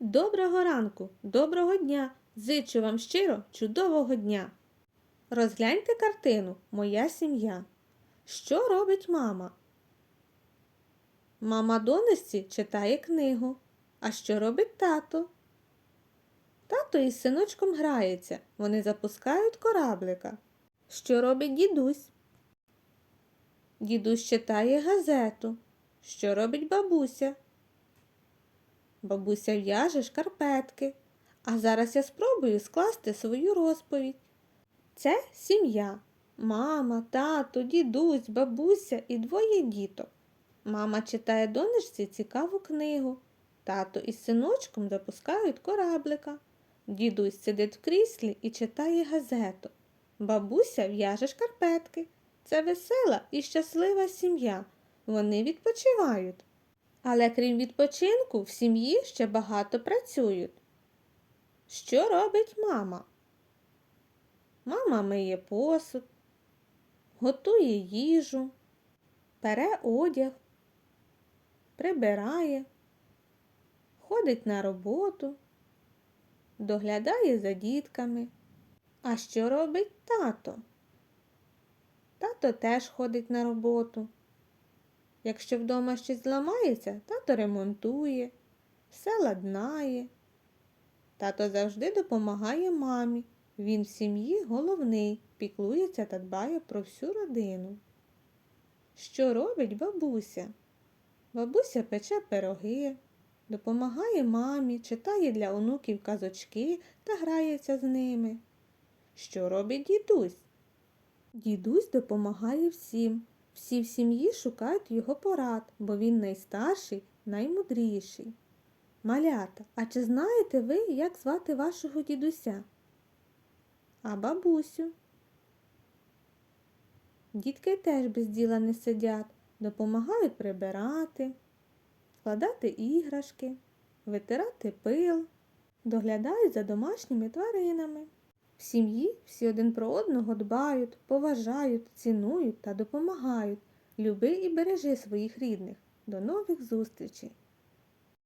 Доброго ранку, доброго дня! Зичу вам щиро чудового дня. Розгляньте картину Моя сім'я. Що робить мама? Мама донечці читає книгу. А що робить тато? Тато із синочком грається. Вони запускають кораблика. Що робить дідусь? Дідусь читає газету. Що робить бабуся? Бабуся в'яже шкарпетки. А зараз я спробую скласти свою розповідь. Це сім'я. Мама, тато, дідусь, бабуся і двоє діток. Мама читає донечці цікаву книгу. Тато із синочком запускають кораблика. Дідусь сидить в кріслі і читає газету. Бабуся в'яже шкарпетки. Це весела і щаслива сім'я. Вони відпочивають. Але крім відпочинку, в сім'ї ще багато працюють. Що робить мама? Мама миє посуд, готує їжу, пере одяг, прибирає, ходить на роботу, доглядає за дітками. А що робить тато? Тато теж ходить на роботу. Якщо вдома щось зламається, тато ремонтує, все ладнає. Тато завжди допомагає мамі. Він в сім'ї головний, піклується та дбає про всю родину. Що робить бабуся? Бабуся пече пироги, допомагає мамі, читає для онуків казочки та грається з ними. Що робить дідусь? Дідусь допомагає всім. Всі в сім'ї шукають його порад, бо він найстарший, наймудріший. Малята, а чи знаєте ви, як звати вашого дідуся? А бабусю? Дітки теж без діла не сидять, допомагають прибирати, складати іграшки, витирати пил, доглядають за домашніми тваринами. В сім'ї всі один про одного дбають, поважають, цінують та допомагають. Люби і бережи своїх рідних. До нових зустрічей!